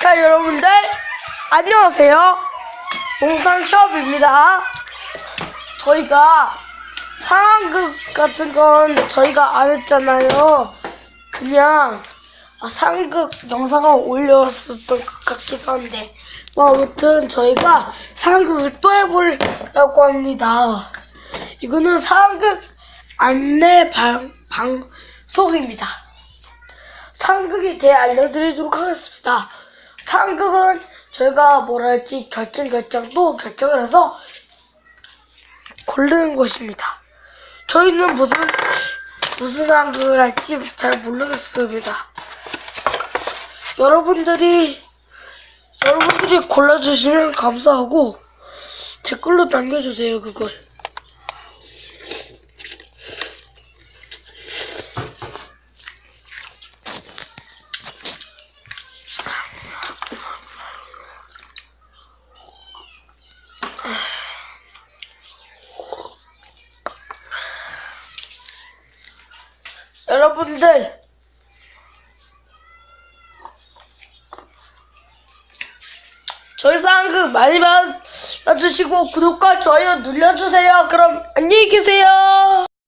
자, 여러분들, 안녕하세요. 용상시업입니다. 저희가 상황극 같은 건 저희가 안 했잖아요. 그냥 아, 상극 영상을 올렸었던 것 같기도 한데, 뭐, 아무튼 저희가 상극을 또 해보려고 합니다. 이거는 상극 안내 방, 방송입니다. 상극에 대해 알려드리도록 하겠습니다. 상극은 뭘 할지 결정 결정도 결정을 해서 고르는 것입니다. 저희는 무슨 무슨 상극을 할지 잘 모르겠습니다. 여러분들이 여러분들이 골라주시면 감사하고 댓글로 남겨주세요 그걸. 여러분들 저희 상극 많이 봐주시고 구독과 좋아요 눌러주세요. 그럼 안녕히 계세요.